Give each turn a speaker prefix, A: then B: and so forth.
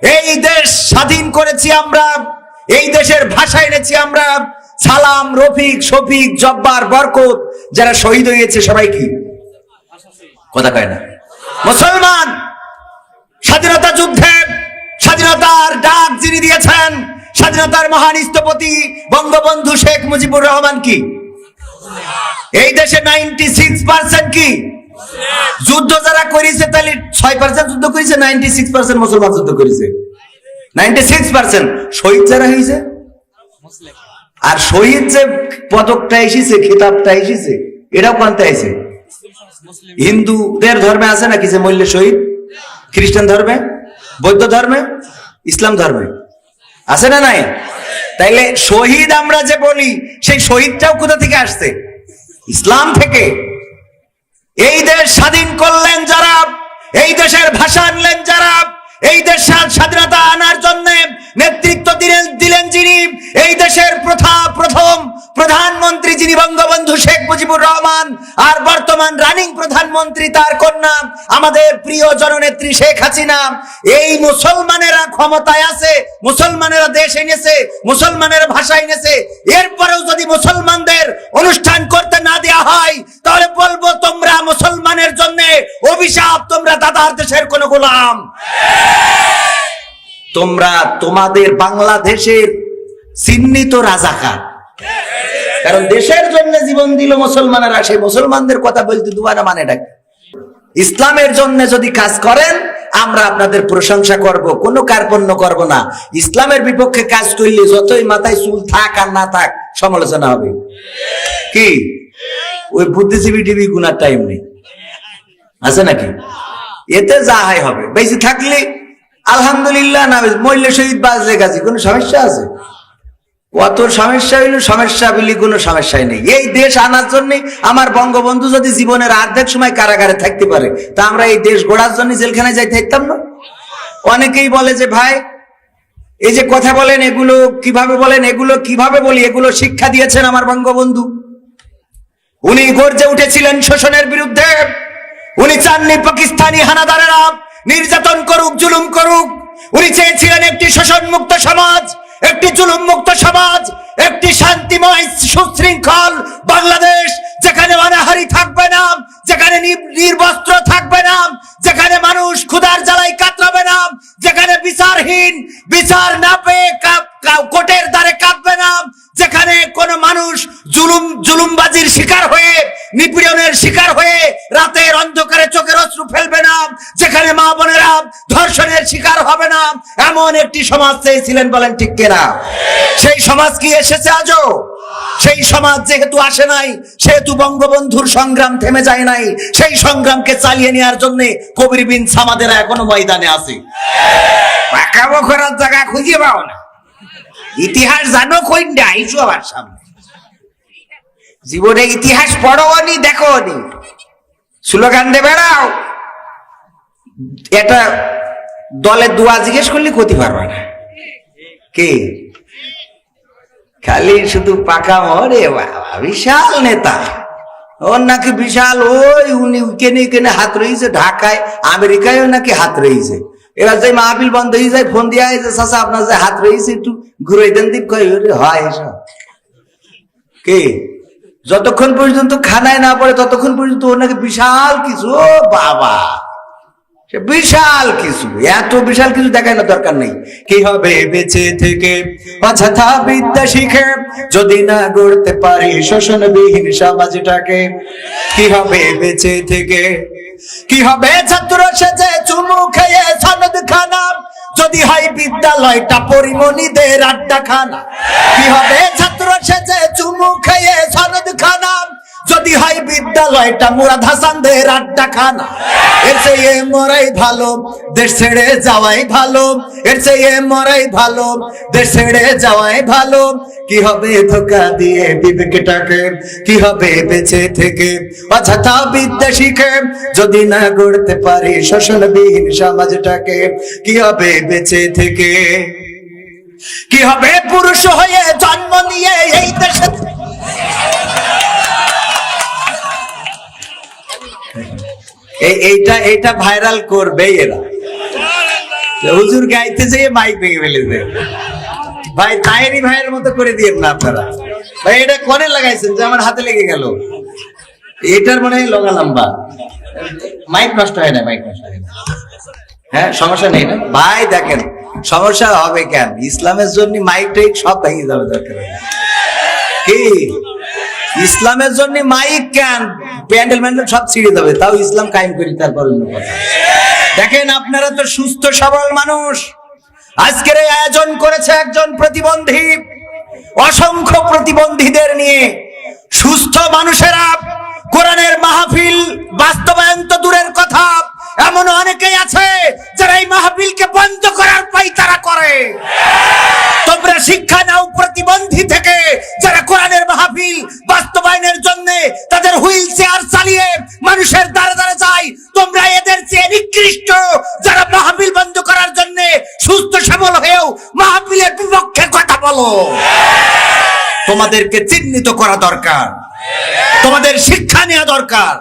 A: এই দেশ স্বাধীন করেছি আমরা, এই দেশের ভাষা এনেছি আমরা। সালাম, রফিক, শফিক, জব্বার, বরকত, যারা শহীদ হয়েছে সবাই কি কথা কয় না। মুসলমান, স্বাধীনতা যুদ্ধে স্বাধীনতার ডাক যিনি দিয়েছেন, স্বাধীনতার মহান স্থপতি বঙ্গবন্ধু শেখ মুজিবুর রহমান কি? এই দেশে নাইনটি সিক্স পার্সেন্ট কি? যুদ্ধ যারা করেছে তাহলে ছয় পার্সেন্ট যুদ্ধ করেছে নাইনটি সিক্স পার্সেন্ট মুসলমান যুদ্ধ করেছে? নাইনটি সিক্স পার্সেন্ট শহীদ যারা হয়েছে? আর শহীদ যে পদকটা এসেছে, খেতাবটা এসেছে, এটাও কোনটা এসে হিন্দুদের ধর্মে আছে নাকি যে মূল্য শহীদ? খ্রিস্টান ধর্মে? বৌদ্ধ ধর্মে? ইসলাম ধর্মে? আছে না নাই? তাইলে শহীদ আমরা যে বলি, সেই শহীদটাও কোথা থেকে আসছে? ইসলাম থেকে। এই দেশ স্বাধীন করলেন যারা, এই দেশের ভাষা আনলেন যারা, এই দেশের স্বাধীনতা আনার জন্য নেতৃত্ব দিলেন দিলেন যিনি, এই দেশের প্রথা, প্রথম প্রধানমন্ত্রী যিনি বঙ্গবন্ধু শেখ মুজিবুর রহমান আর বর্তমান রানিং প্রধানমন্ত্রী তার কন্যা আমাদের প্রিয় জননেত্রী শেখ হাসিনা। এই মুসলমানেরা ক্ষমতায় আছে, মুসলমানেরা দেশ এনেছে, মুসলমানের ভাষা এনেছে। এরপরেও যদি মুসলমানদের অনুষ্ঠান করতে না দেওয়া হয়, তাহলে বলব তোমরা অভিশাপ, তোমরা দাদার দেশের কোন গোলাম। তোমরা তোমাদের বাংলাদেশের চিহ্নিত রাজাকার। কারণ দেশের জন্য জীবন দিল মুসলমানেরা, সেই মুসলমানদের কথা বলতে দুবারা মানে ডাকে। ইসলামের জন্য যদি কাজ করেন, আমরা আপনাদের প্রশংসা করব, কোনো কার্পণ্য করব না। ইসলামের বিপক্ষে কাজ করলে যতই মাথায় চুল থাক আর না থাক, সমালোচনা হবে। কি? ওই বুদ্ধিজীবী টিভি গুনার টাইম নেই। আছে নাকি? এতে যা হয় হবে। বেশি থাকলে আলহামদুলিল্লাহ না মল্য শহীদ বাজলে গাছি কোনো সমস্যা আছে? অত সমস্যা হইল, সমস্যা বলি কোনো সমস্যাই নেই। এই দেশ আনার জন্য আমার বঙ্গবন্ধু যদি জীবনের অর্ধেক সময় কারাগারে থাকতে পারে, তা আমরা এই দেশ গড়ার জন্য জেলখানায় যাই থাকতাম না? অনেকেই বলে যে, ভাই, এই যে কথা বলেন, এগুলো কীভাবে বলেন, এগুলো কীভাবে বলি, এগুলো শিক্ষা দিয়েছেন আমার বঙ্গবন্ধু। উনি গর্জে উঠেছিলেন শোষণের বিরুদ্ধে। উনি চাননি পাকিস্তানি হানাদারেরা নির্যাতন করুক, জুলুম করুক। উনি চেয়েছিলেন একটি শোষণ মুক্ত সমাজ, একটি জুলুম মুক্ত সমাজ, একটি শান্তিময়, সুশৃঙ্খল বাংলাদেশ, যেখানে অনাহারি থাকবে না, যেখানে নির্বস্ত্র থাকবে না নিপীড়নের শিকার হয়ে রাতের অন্ধকারে চোখের অশ্রু ফেলবে না, যেখানে মা বোনেরা ধর্ষণের শিকার হবে না, এমন একটি সমাজ চেয়েছিলেন বলেন ঠিক কিনা? সেই সমাজ কি এসেছে আজও? সেই সমাজ যেহেতু আসে নাই, সেহেতু বঙ্গবন্ধুর সংগ্রাম থেমে যায় নাই, সেই সংগ্রামকে চালিয়ে নেওয়ার জন্য কবির বিন সামাদেরা এখনও ময়দানে আছে। পাকাবো জায়গা খুঁজে পাও না। ইতিহাস জানো কইন্ডা আইসো আমার সামনে। জীবনে ইতিহাস পড়ো নি দেখো নি স্লোগান দে, বেড়াও। এটা দলের দোয়া জিজ্ঞেস করলে ক্ষতি পারবে না। কে? খালি শুধু পাকা মরে বাবা, বিশাল নেতা। ওর নাকি বিশাল, ওই উনি কেনে কেনে হাত রয়েছে ঢাকায়, আমেরিকায়ও নাকি হাত রয়েছে। এবার যে মাহফিল বন্ধ হয়ে যায়, ফোন দিয়া যে চাচা, আপনার যে হাত রয়েছে একটু ঘুরে দেন দিক হয় এসব। কে? যতক্ষণ পর্যন্ত খানায় না পড়ে, ততক্ষণ পর্যন্ত ওর নাকি বিশাল কিছু। বাবা বিশাল কিছু। এত বিশাল কিছু দেখায় না দরকার নেই। কি হবে বেঁচে থেকে অযথা বিদ্যা শিখে, যদি না গড়তে পারি শোষণবিহীন সমাজটাকে কি হবে বেঁচে থেকে কি হবে ছাত্র সেজে চুমু খেয়ে সনদ খানা বিদ্যালয়টা পরিমণিদের আড্ডা খানা কি হবে ছাত্র সেজে চুমু খেয়ে শরদ খানা যদি হয় বিদ্যালয়টা, মুরাদ হাসানদের আড্ডা খানা এর চেয়ে মরাই ভালো, দেশ ছেড়ে যাওয়াই ভালো। এর চেয়ে মরাই ভালো, দেশ ছেড়ে যাওয়াই ভালো। কি হবে ধোকা দিয়ে বিবেকটাকে? কি হবে বেঁচে থেকে? অযথা বিদ্যা শিখে যদি না গড়তে পারি শোষণবিহীন সমাজটাকে, কি হবে বেঁচে থেকে? কি হবে পুরুষ হয়ে জন্ম এইটা এইটা ভাইরাল করবে এরা। হুজুর গাইতে যেয়ে মাইক ভেঙে ফেলেছে। ভাই, তাহেরি ভাইয়ের মতো করে দিয়ে না আপনারা। ভাই, এটা কোনে লাগাইছেন? যে আমার হাতে লেগে গেল। এটার মনে হয় লগা লম্বা মাইক নষ্ট হয় না মাইক নষ্ট হয় না। হ্যাঁ সমস্যা নেই না? ভাই, দেখেন, সমস্যা হবে কেন? ইসলামের জন্য মাইক টাইক সব ভেঙে যাবে দরকার। কি? ইসলামের জন্য মাইক কেন? প্যান্ডেল ম্যান্ডেল সব ছিঁড়ে যাবে। তাও ইসলাম কায়েম করি, তারপর অন্য কথা। দেখেন, আপনারা তো সুস্থ, সবল মানুষ। আজকের এই আয়োজন করেছে একজন প্রতিবন্ধী। অসংখ্য প্রতিবন্ধীদের নিয়ে। সুস্থ মানুষেরা, কোরআনের মাহফিল বাস্তবায়ন তো দূরের কথা। এমন অনেকেই আছে, যারা এই মাহফিলকে বন্ধ করার পাই তারা করে। তোমরা শিক্ষা বলো তোমাদেরকে চিহ্নিত করা দরকার। তোমাদের শিক্ষা নেওয়া দরকার।